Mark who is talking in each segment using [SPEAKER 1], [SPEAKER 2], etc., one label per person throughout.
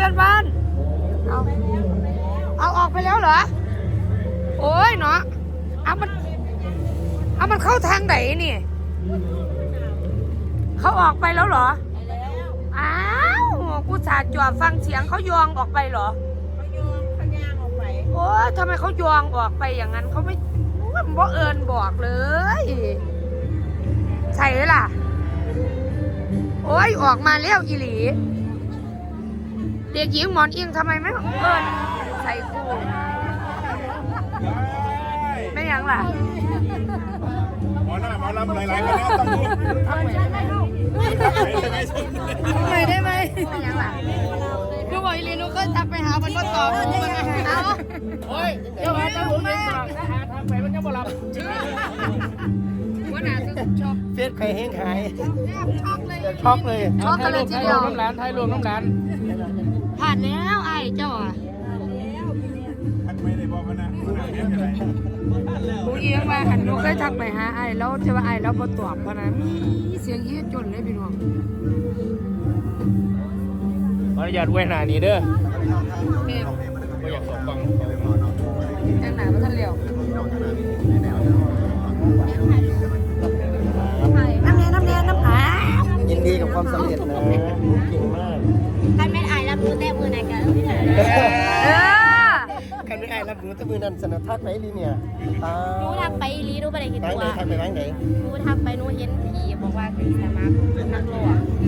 [SPEAKER 1] พื่อนบ้าน เอา เอาออกไปแล้วเหรอ โอ้ยเนาะ เอามัน เอามันเข้าทางไหนนี่ เขาออกไปแล้วเหรอ อ้าว กูสาห์จอดฟังเสียงเขายองออกไปเหรอ
[SPEAKER 2] เขาโยงเขาย่างออกไป
[SPEAKER 1] โอ้ยทำไมเขายองออกไปอย่างนั้นเขาไม่มันบ่เอิญบอกเลย ใช่เลยล่ะ โอ้ย ออกมาแล้วอีหลี เด็กหญิงหมอนอิงทำไมไม่เอิญใส่คู่ไม่ยังล่ะ
[SPEAKER 3] หมอหน้าหมอลำหลายๆคนแล้วต้องรู้ทำไมได้
[SPEAKER 1] ไหมไม่ยังล่ะดูบอกอีลีนูก็ทักไปหามันก็ตอบมันไม่เอา
[SPEAKER 4] โอ้ยเจ้าหาตำรวจยังบอกถ้าหาทางไปมันยังบ่รับ
[SPEAKER 1] หัวหน้าจะชอบ
[SPEAKER 4] ฟซใครแห้งหาย
[SPEAKER 1] ช็อกเลย
[SPEAKER 4] ช็อกเลย
[SPEAKER 1] ช็อกกันเลยทีเดียว
[SPEAKER 4] น้ำร้านไทยรวมน้ำร้าน
[SPEAKER 1] ผ่านแล้วไอ้เจ้าอะ
[SPEAKER 3] ทักไม่ได้บอกมันนะ
[SPEAKER 1] ผู้เอียงมาหันหนูเคยทักไปหาไอ้แล้วจะว่าไอ้แล้วบ่ตอบพะนะมีเสียงเฮียจนเลยพี่น้อง
[SPEAKER 4] ขออนุญาตไว้นหน้านี้เด้อไม่อยากสอบฟัง ความสำเร็จนะเก่งมาก
[SPEAKER 2] ใครไม่อายรับรู้แต่มือไหนกัน
[SPEAKER 1] เออ
[SPEAKER 4] กันไม่ไอ้รับรู้แต่มือนั้นสนับทัดไหนลีเนี่ยอ่า
[SPEAKER 2] หนูทักไปลีหนูไปได้กี่ตัว
[SPEAKER 4] ไหนทำไปบ้างไหน
[SPEAKER 2] หนูทักไปนู้เห็นผีบอกว่าคือสมัครนักโลก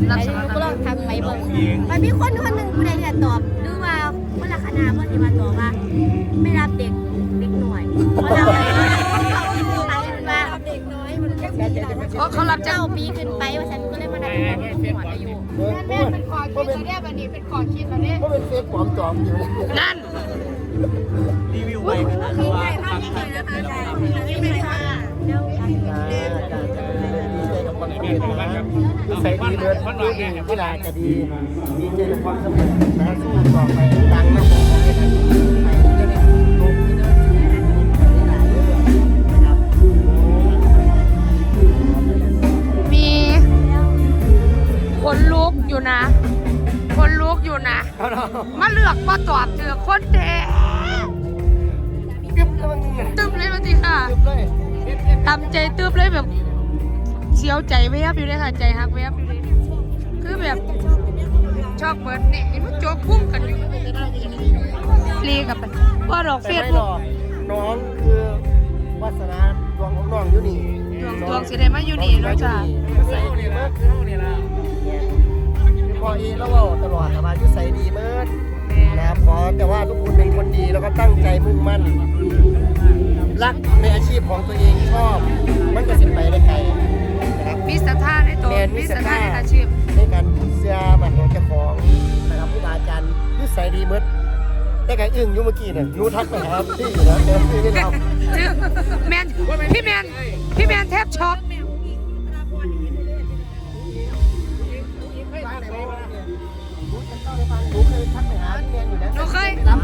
[SPEAKER 2] แล้วหนูก็ลองทักไปบิ่งมันมีคนคนหนึ่งผู้ใดเนี่ยตอบหรือว่าคนละคณะเพื่อนที่มาตอบว่า ไม่รับเด็กเด็กหน่วยเพราะเราว่ เพ
[SPEAKER 1] ราะเขารับจ้า
[SPEAKER 2] เจ้างปีขึ้นไปว่าฉันก็เลยมานั่งหัวอายุ
[SPEAKER 4] เออ
[SPEAKER 1] แม่เป็นขอคิดแล้วเนี่ยบันนี้เป็นขอคิดแล้วเนี่ย
[SPEAKER 4] เพราะเป็นเฟซปลอมจอมอยู่
[SPEAKER 1] นั่น
[SPEAKER 4] รีวิวไปกันนะว่า
[SPEAKER 2] ไม่ได้ค่ะเดี๋ยว
[SPEAKER 4] การจะดีใจกับความสำเร็จนะนิสัยดีเลิศดีที่ลาจะดีดีใจกับความสำเร็จนะสู้ต่อไปดังนะ เอาเนาะ
[SPEAKER 1] มาเลือกมาตอบเจอคนแท้
[SPEAKER 4] เก็บแล้วมันเงียบ
[SPEAKER 1] ตึมเลยมาสิค่ะ
[SPEAKER 4] เก็บเลย
[SPEAKER 1] ตามใจตึบเลยแบบเสียวใจแวบอยู่เลยค่ะใจหักแวบอยู่เลยคือแบบชอบเบิร์ดเนี่ยเห็นมันโจกพุ่งกันอยู่รีกับไปว่าดอก
[SPEAKER 4] แต่
[SPEAKER 1] เฟียด
[SPEAKER 4] ไม่หรอกน้องคือวาสนาดวงของน้องอยู่นี่
[SPEAKER 1] ดวงดวงสิได้มาอยู่นี่เนาะจ้ะ
[SPEAKER 4] ใส่ดีมากคือเฮานี่ล่ะ พออีแล้วเว่าตลอดแต่ว่าอยู่ใส่ดีมากนะครับขอแต่ว่าทุกคนเป็นคนดีแล้วก็ตั้งใจมุ่งมั่น รักในอาชีพของตัวเองชอบ มันก็สิไปได้ไกลนะครับ
[SPEAKER 1] มีศรัทธาในตัว
[SPEAKER 4] แม่นมี
[SPEAKER 1] มี
[SPEAKER 4] ศ
[SPEAKER 1] ศ
[SPEAKER 4] รั
[SPEAKER 1] รั
[SPEAKER 4] ท
[SPEAKER 1] ท
[SPEAKER 4] ธา
[SPEAKER 1] ธาในอาชีพ
[SPEAKER 4] ในการเสื้อมันของเจ้าของนะครับผู้อาจารย์นิสัยดีหมืดแต่ก็อึ้งอยู่เมื่อกี้เนี่ยรู้ทักไปหาพี่อยู่แล้วแต่พี่ไม่รับ
[SPEAKER 1] ชื่อแมนพี่แมนพี่แมนแทบช็อก
[SPEAKER 4] หนูเคยทักไปหาพี่แมนอยู่แล้ว
[SPEAKER 1] หนูเคย
[SPEAKER 4] รับ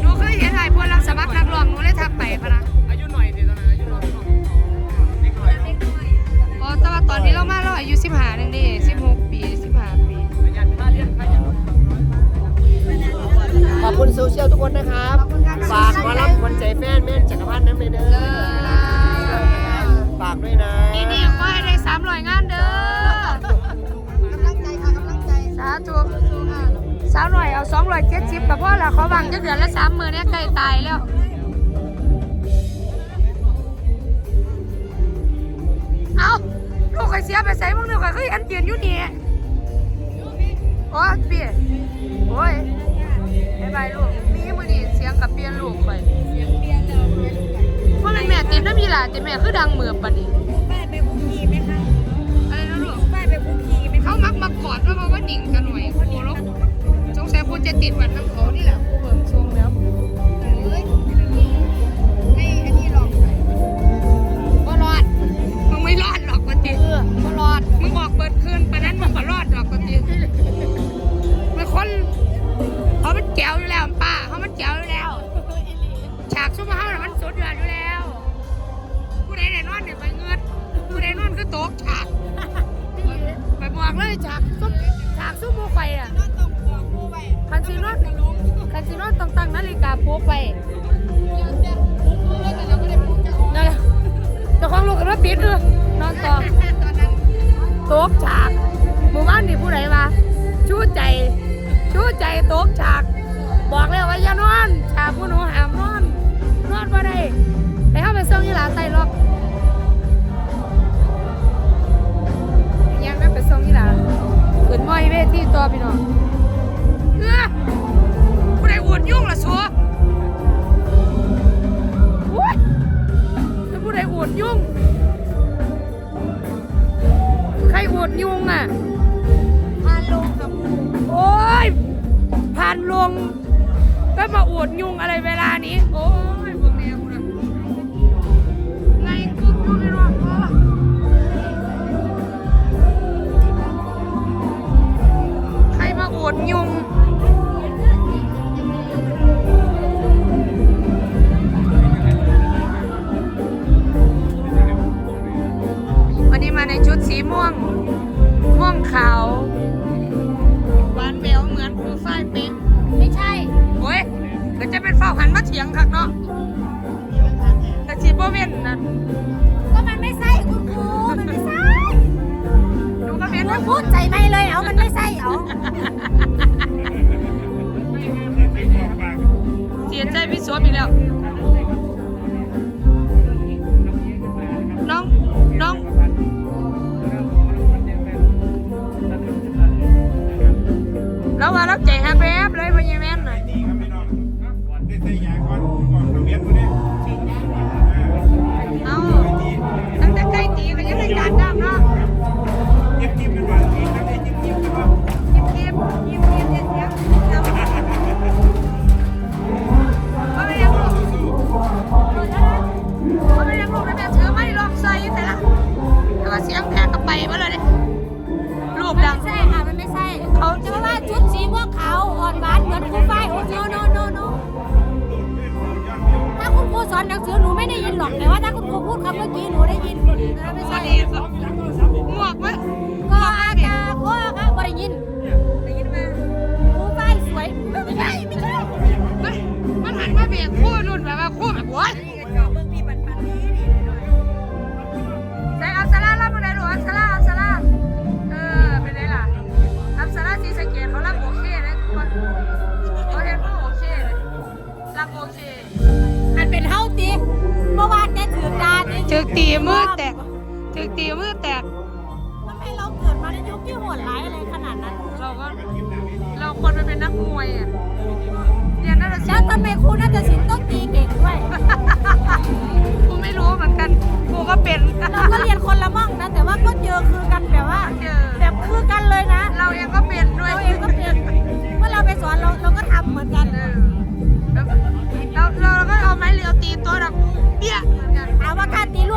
[SPEAKER 1] หนูเคยเห็นหลายพวกรับสมัครนักร้องหนูเลยทักไปพะนะ
[SPEAKER 4] อายุหน่อยสิตอนนั้นอายุหน่อยเด็กหน่อย
[SPEAKER 1] อ๋อแต่ว่าตอนนี้เรามาเราอายุ15นึงดิ16ปี15ปี
[SPEAKER 4] ขอบคุณโซเชียลทุกคนนะครับฝากมารับคนใจแฟนแม่นจักรพันธ์น้ำเลยเด้อ
[SPEAKER 1] เออ
[SPEAKER 4] ฝากด้วยนะ
[SPEAKER 1] นี่นี่ขอให้ได้300งานเด้อก สาวหน่อยเอา270กับพ่อละขอบังจักเดือนละ3มื้อเนี่ยใกล้ตายแล้วเอาลูกข่อยเสียไปใส่มึงเดี๋ยวข่อยเคยอันเปลี่ยนอยู่นี่โอ้เปลี่ยนโอ้ยบายบายลูกมีมือนี่เสียงกับเปลี่ยนลูกข่อยเพราะมันแม่ติดน้ำมีหลาแต่แม่คือดังเหมือบปะนี่
[SPEAKER 2] ป้ายไปคุกคีไหมคะ
[SPEAKER 1] อะไรนะลูก
[SPEAKER 2] ป้ายไปคุกคีไหม
[SPEAKER 1] เขามักมากอดว่ามาว่าหนิงกันหน่อยโอ้โหแล้ว สงสัยคุณจะติดวันน้ำเขานี่แหละกูเบิ่งทรงแล้วเฮ้ยให้อันนี้ลองหน่อยบ่รอดมึงไม่รอดหรอกปฏิเออบ่รอดมึงบอกเปิดคืนปะนั้นมึงก็รอดหรอกปฏิเป็นคนเขามันแจ๋วอยู่แล้วป้าเขามันแจ๋วอยู่แล้ว ฉากซุปเปอร์เฮาส์น่ะมันสุดยอดอยู่แล้วผู้ใดได้นอนเนี่ยไปเงินผู้ใดนอนก็ตกฉากไปบอกเลยฉากซุปฉากสู้หมูไฟอะ คันซีนอนคันซีนอนต้องตั้งนาฬิกาปลุกไปนั่นแหละเจ้าของลูกกันว่าปิดเออนอนต่อโต๊ะฉากหมู่บ้านนี่ผู้ใดวะชู้ใจชู้ใจโต๊ะฉาก บอกแล้วว่าอย่านอนฉากผู้หนูห้ามนอนนอนมาได้ไปเข้าไปส่งยี่หลาใส่ล็อกยังไม่ไปส่งยี่หลาขึ้นมอยเวทีตัวพี่น้อง มา ก็จะเป็นเฝ้าหันมาเถียงคักเนาะแต่ชีบ่เว้นนะ
[SPEAKER 2] ก็มันไม่ใช่คุณครูมันไม่ใช่
[SPEAKER 1] หนูก็เว้น
[SPEAKER 2] หนู
[SPEAKER 1] นะ
[SPEAKER 2] พูดใจไม่เลยเอามันไม่ใช่เอา
[SPEAKER 1] เสียใจพี่สวมอีกแล้ว i'm Amen. ถึก
[SPEAKER 2] ตีมือ
[SPEAKER 1] แตก
[SPEAKER 2] ถึ
[SPEAKER 1] กตีมือแตก
[SPEAKER 2] ทำไมเราเกิดมาในยุคที่โหดร้ายอะไรขนาดนั้น
[SPEAKER 1] เราก็ เราควรไปเป็นนักมวยอะเรียนน่าจะ
[SPEAKER 2] แล้วทำไมครูน่าจะสินต้องตีเก่งด้วย
[SPEAKER 1] กูไม่รู้เหมือนกัน กูก็เป็น
[SPEAKER 2] เราก็เรียนคนละม่องนะ แต่ว่าก็เจอคือกันแบบว่า
[SPEAKER 1] เจอ
[SPEAKER 2] แบบคือกันเลยนะ
[SPEAKER 1] เราเองก็เป็นด้วย
[SPEAKER 2] เราเองก็เป็น เมื่อเราไปสอนเราเราก็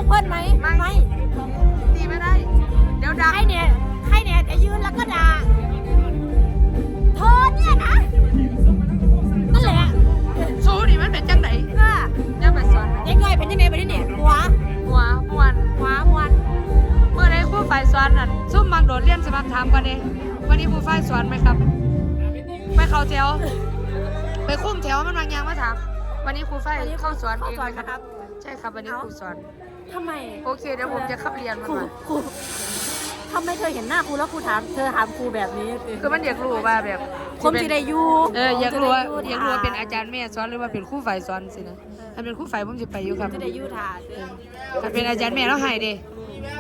[SPEAKER 2] ก
[SPEAKER 1] ล้ารตี
[SPEAKER 2] ลูกเพื่อนไหม
[SPEAKER 1] ไม่ ตีไม่ได้ เดี๋ยวดัง
[SPEAKER 2] ให้เนี่ยให้เนี่ยจะยืนแล้วก็ด่าเธอเนี่ยนะนั่นแหละ
[SPEAKER 1] สู้นี่มันเป็นจังไหน
[SPEAKER 2] ก็
[SPEAKER 1] ยังไปสอน
[SPEAKER 2] เด็กน้อยเป็นยังไงไปที่เนี่ยหัว
[SPEAKER 1] หัวมวน
[SPEAKER 2] หัวมวน
[SPEAKER 1] เมื่อไรครูฝ่ายสอนนั่นซุ่มบางโดดเรียนสมัครถามกันเองวันนี้ครูฝ่ายสอนไหมครับ ไปเข้าแถวไปคุ้มแถวมันบางอย่างมาถามวันนี้ครูฝ่ายเข้าสอนเอง
[SPEAKER 2] สอน
[SPEAKER 1] ไหม
[SPEAKER 2] นะ
[SPEAKER 1] ค
[SPEAKER 2] ค
[SPEAKER 1] รั
[SPEAKER 2] รั
[SPEAKER 1] บบใช่ครับวันนี้ครูสอน
[SPEAKER 2] ทำไม
[SPEAKER 1] โอเคเดี๋ยวผมจะเข้าเรียนมัน
[SPEAKER 2] ครู
[SPEAKER 1] มา
[SPEAKER 2] ครูทำไมเธอเห็นหน้าครูแล้วครูถามเธอถามครูแบบนี้
[SPEAKER 1] คือมันอยากรู้ว่าแบบ
[SPEAKER 2] คมจีได้อยู
[SPEAKER 1] เอออยากรู้ว่าอยากรู้ว่าเป็นอาจารย์แม่สอนหรือว่าเป็นครูฝ่ายสอนสินะถ้าเป็นครูฝ่ายผมจะไปอยู่ครับ
[SPEAKER 2] จะได้อยูถ่าเออ
[SPEAKER 1] ถ้าเป็นอาจารย์แม่เราให้เด้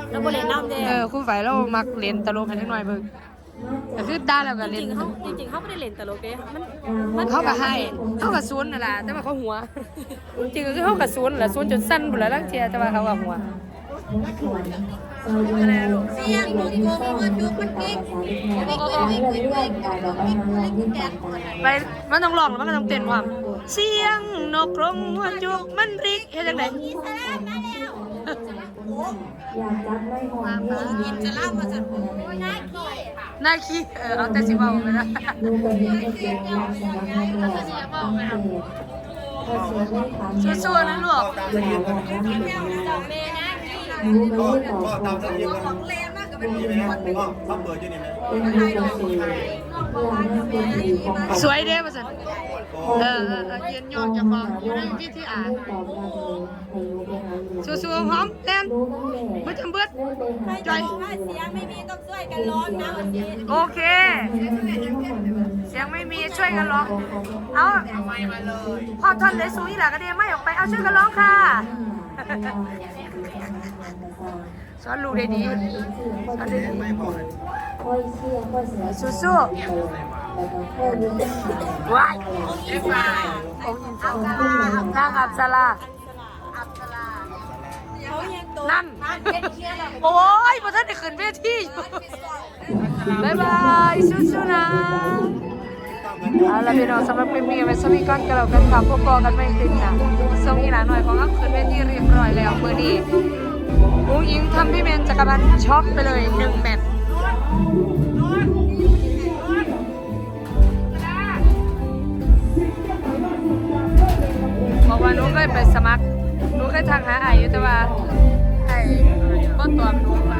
[SPEAKER 2] แล้วบริเวณน้ำเด้
[SPEAKER 1] เออครูฝ่ายเรามักเล่นตลกให้นิดหน่อยเบิ่ง ก็คือได้แล้วก็
[SPEAKER 2] จ
[SPEAKER 1] เล่น
[SPEAKER 2] ริงๆเขาจริงๆเขาไม่ได้เล่นตลกเด้มัน
[SPEAKER 1] เขาก็ให้เขาก็ซูนนั่นล่ะแต่ว่าเขาหัว จริงๆก็คือเขาก็ซูนแหละซูนจนสั้นหมดแล้วลังเทียแต่ว่าเขาก็หัว
[SPEAKER 2] เสียงมึงโกงมันยุกมันกิ๊กกิ๊กกิ๊กกิ๊กกิ๊กกิ๊กกิ๊กแดง
[SPEAKER 1] ไปมันต้องร้องแล้วมันก็ต้องเต้นความเสียงนกกรงหัวจุกมันริกเฮ็ดจังได
[SPEAKER 2] อีสานมาแล้ว
[SPEAKER 1] กินจะล่ามาจาก
[SPEAKER 2] โอ้ยน่าขี้
[SPEAKER 1] น่าขี้เออเอาแต่สิเว้าไปนะสู้ๆนะลูก
[SPEAKER 2] เมน่าขี้
[SPEAKER 4] ก็ก็ตามระเบียบกัน
[SPEAKER 2] ของเล นมากกับ
[SPEAKER 3] นี่ไหมอ๋อเขาเปิดอยู่นี่ไหม
[SPEAKER 1] สวยเด้ป่ะสันเออเออเออยืนยองจะฟองอยู่ในวิธีอ่านสู้ๆพร้อมเต้นเบิดจำเบิดจอย
[SPEAKER 2] ถ้าเสียงไม่มีต้องช่วยกันร้องนะวันนี้
[SPEAKER 1] โอเค เสียงไม่มีช่วยกันร้อง เอาพอทอนเลยสูอีหล่ะก็เดียไม่ออกไปเอาช่วยกันร้องค่ะ สอนลูกได้ดีสอนได้ดีสู้ๆว้ายนางอับสลา
[SPEAKER 2] เขายังโต
[SPEAKER 1] นั่น โอ้ยพอท่านได้ขึ้นเวทีอยู่บ๊ายบายสู้ๆนะเอาละพี่น้องสำหรับคลิปนี้ไว้สวีกันกันแล้วกันค่ะพบกันไม่ติดนะส่งอีหลาหน่อยของอัพขึ้นเวทีเรียบร้อยแล้วมือนี้ อุ้งยิงทำพี่เมนจักรพันธ์ช็อกไปเลยหนึ่งแมตช์บอกว่านุ้งเคยไปสมัครนุ้งเคยทางหาไออยู่แต่ว่าไอ้ก็ตัวนุ้งมา